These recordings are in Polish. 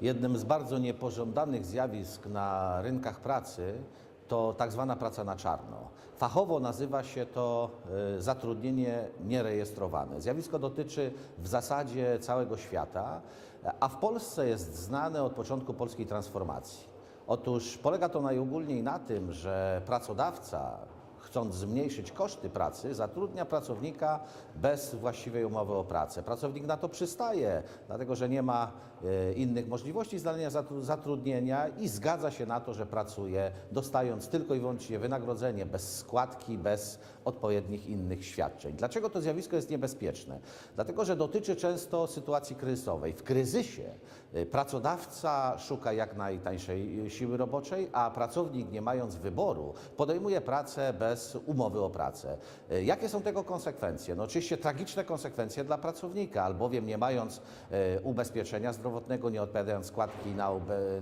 Jednym z bardzo niepożądanych zjawisk na rynkach pracy to tak zwana praca na czarno. Fachowo nazywa się to y, zatrudnienie nierejestrowane. Zjawisko dotyczy w zasadzie całego świata, a w Polsce jest znane od początku polskiej transformacji. Otóż polega to najogólniej na tym, że pracodawca, chcąc zmniejszyć koszty pracy, zatrudnia pracownika bez właściwej umowy o pracę. Pracownik na to przystaje, dlatego że nie ma e, innych możliwości znalezienia zatru- zatrudnienia i zgadza się na to, że pracuje, dostając tylko i wyłącznie wynagrodzenie bez składki, bez odpowiednich innych świadczeń. Dlaczego to zjawisko jest niebezpieczne? Dlatego, że dotyczy często sytuacji kryzysowej. W kryzysie e, pracodawca szuka jak najtańszej e, siły roboczej, a pracownik, nie mając wyboru, podejmuje pracę bez umowy o pracę. E, Jakie są tego konsekwencje? No oczywiście tragiczne konsekwencje dla pracownika, albowiem nie mając e, ubezpieczenia zdrowotnego, nie odpowiadając składki na,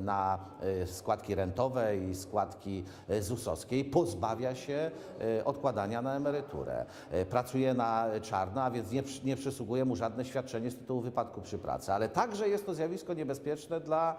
na e, składki rentowe i składki ZUS-owskiej, pozbawia się odkładania na emeryturę. Pracuje na czarno, a więc nie, nie przysługuje mu żadne świadczenie z tytułu wypadku przy pracy. Ale także jest to zjawisko niebezpieczne dla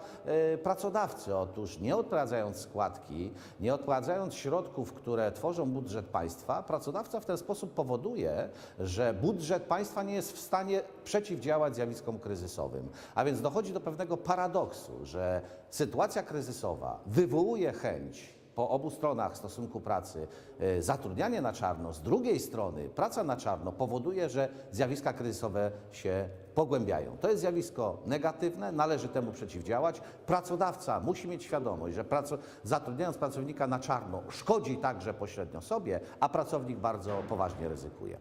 pracodawcy. Otóż nie odprowadzając składki, nie odprowadzając środków, które tworzą budżet państwa, pracodawca w ten sposób powoduje, że budżet państwa nie jest w stanie przeciwdziałać zjawiskom kryzysowym. A więc dochodzi do pewnego paradoksu, że sytuacja kryzysowa wywołuje chęć po obu stronach stosunku pracy e, zatrudnianie na czarno, z drugiej strony praca na czarno powoduje, że zjawiska kryzysowe się pogłębiają. To jest zjawisko negatywne, należy temu przeciwdziałać. Pracodawca musi mieć świadomość, że praco- zatrudniając pracownika na czarno szkodzi także pośrednio sobie, a pracownik bardzo poważnie ryzykuje.